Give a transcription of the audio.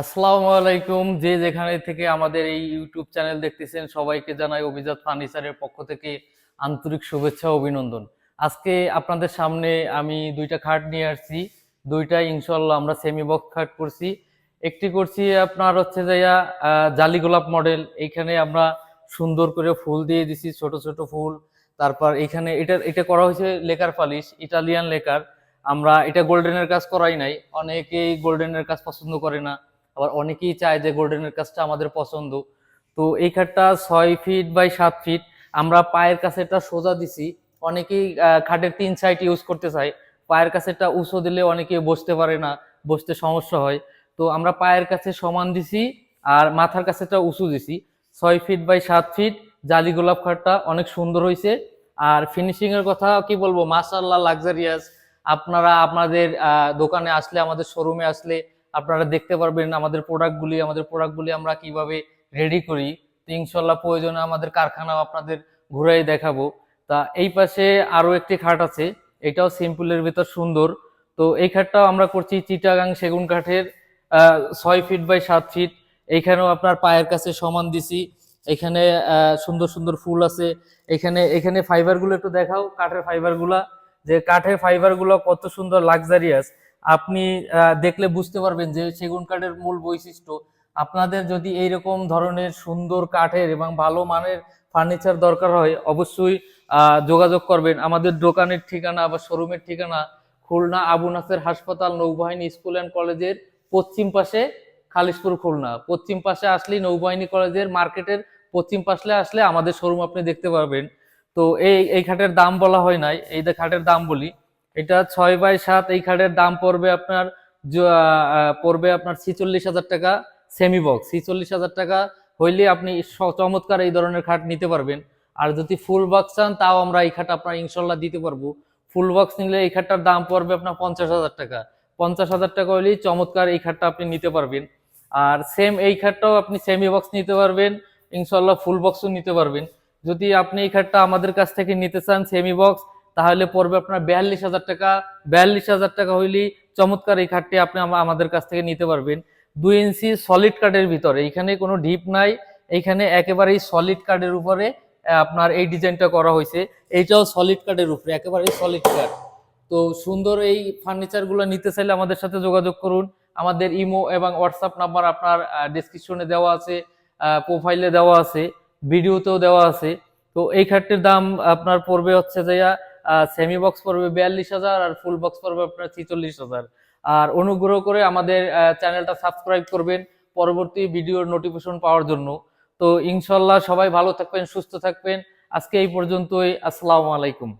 আসসালামু আলাইকুম। যে যেখানে থেকে আমাদের এই ইউটিউব চ্যানেল দেখতেছেন, সবাইকে জানাই অভিজাত ফার্নিচারের পক্ষ থেকে আন্তরিক শুভেচ্ছা, অভিনন্দন। আজকে আপনাদের সামনে আমি দুইটা খাট নিয়ে আসছি। দুইটা ইনশাল্লাহ আমরা সেমি বক্স খাট করছি। একটি করছি আপনার হচ্ছে যাইয়া জালি গোলাপ মডেল এইখানে আমরা সুন্দর করে ফুল দিয়ে দিছি, ছোট ছোট ফুল। তারপর এখানে এটা এটা করা হয়েছে লেকার পালিশ, ইটালিয়ান লেকার। আমরা এটা গোল্ডেনের কাজ করাই নাই। অনেকেই গোল্ডেনের কাজ পছন্দ করে না। আবার অনেকেই চায় যে গোল্ডেনের কাজটা আমাদের পছন্দ। তো এই খাটটা ছয় ফিট বাই সাত ফিট আমরা পায়ের কাছে এটা সোজা দিছি। অনেকেই খাটের তিন সাইড ইউজ করতে চায়। পায়ের কাছে একটা উঁচু দিলে অনেকে বসতে পারে না, বসতে সমস্যা হয়। তো আমরা পায়ের কাছে সমান দিছি আর মাথার কাছে একটা উঁচু দিছি। ছয় ফিট বাই সাত ফিট জালি গোলাপ খাটটা অনেক সুন্দর হয়েছে আর ফিনিশিং এর কথা কি বলব? মাশাআল্লাহ লাক্সারিয়াস আপনারা আপনাদের দোকানে আসলে, আমাদের শোরুমে আসলে আপনারা দেখতে পারবেন আমাদের প্রোডাক্টগুলি আমাদের প্রোডাক্টগুলি আমরা কীভাবে রেডি করি। তো ইনশাল্লাহ প্রয়োজনে আমাদের কারখানাও আপনাদের ঘুরাই দেখাবো। তা এই পাশে আরও একটি খাট আছে, এটাও সিম্পলের ভিতর সুন্দর। তো এই খাটটাও আমরা করছি চিটাগাং সেগুন কাঠের ছয় ফিট বাই সাত ফিট এইখানেও আপনার পায়ের কাছে সমান দিছি। এখানে সুন্দর সুন্দর ফুল আছে। এখানে এখানে ফাইবারগুলো একটু দেখাও, কাঠের ফাইবারগুলা যে কাঠের ফাইবারগুলো কত সুন্দর লাক্সারিয়াস আপনি দেখলে বুঝতে পারবেন যে সেগুন কাঠের মূল বৈশিষ্ট্য। আপনাদের যদি এইরকম ধরনের সুন্দর কাঠের এবং ভালো মানের ফার্নিচার দরকার হয়, অবশ্যই যোগাযোগ করবেন। আমাদের দোকানের ঠিকানা বা শোরুমের ঠিকানা খুলনা আবু নাসের হাসপাতাল নৌবাহিনী স্কুল অ্যান্ড কলেজের পশ্চিম পাশে খালিশপুর খুলনা। পশ্চিম পাশে আসলেই নৌবাহিনী কলেজের মার্কেটের পশ্চিম পাশে আসলে আমাদের শোরুম আপনি দেখতে পারবেন। তো এই এই খাটের দাম বলা হয় নাই। এই খাটের দাম বলি এটা ছয় বাই সাত, এই খাটের দাম পড়বে আপনার পড়বে আপনার ছিচল্লিশ হাজার টাকা সেমি বক্স ছিচল্লিশ হাজার টাকা হইলে আপনি চমৎকার এই ধরনের খাট নিতে পারবেন। আর যদি ফুল বক্স চান, তাও আমরা এই খাট আপনার ইনশাল্লাহ দিতে পারব। ফুল বক্স নিলে এই খাটটার দাম পড়বে আপনার পঞ্চাশ হাজার টাকা। পঞ্চাশ হাজার টাকা হইলেই চমৎকার এই খাটটা আপনি নিতে পারবেন। আর সেম এই খাটটাও আপনি সেমি বক্স নিতে পারবেন। ইনশাল্লাহ ফুল বক্সও নিতে পারবেন। যদি আপনি এই খাটটা আমাদের কাছ থেকে নিতে চান সেমি বক্স তাহলে পড়বে আপনার বিয়াল্লিশ হাজার টাকা। বিয়াল্লিশ হাজার টাকা হইলেই চমৎকার এই খাটটি আপনি আমাদের কাছ থেকে নিতে পারবেন। দুই ইঞ্চি সলিড কার্ডের ভিতরে এইখানে কোনো ডিপ নাই। এইখানে একেবারেই সলিড কার্ডের উপরে আপনার এই ডিজাইনটা করা হয়েছে। এইটাও সলিড কার্ডের উপরে, একেবারেই সলিড কার্ড তো সুন্দর এই ফার্নিচারগুলো নিতে চাইলে আমাদের সাথে যোগাযোগ করুন। আমাদের ইমো এবং হোয়াটসঅ্যাপ নাম্বার আপনার ডিসক্রিপশনে দেওয়া আছে প্রোফাইলে দেওয়া আছে ভিডিওতেও দেওয়া আছে। তো এই খাটটির দাম আপনার পড়বে হচ্ছে যে সেমি বক্স পড়বে বিয়াল্লিশ হাজার আর ফুল বক্স পড়বে আপনার ছিচল্লিশ হাজার। আর অনুগ্রহ করে আমাদের চ্যানেলটা সাবস্ক্রাইব করবেন পরবর্তী ভিডিওর নোটিফিকেশন পাওয়ার জন্য। তো ইনশাল্লাহ সবাই ভালো থাকবেন, সুস্থ থাকবেন। আজকে এই পর্যন্তই, আসসালামু আলাইকুম।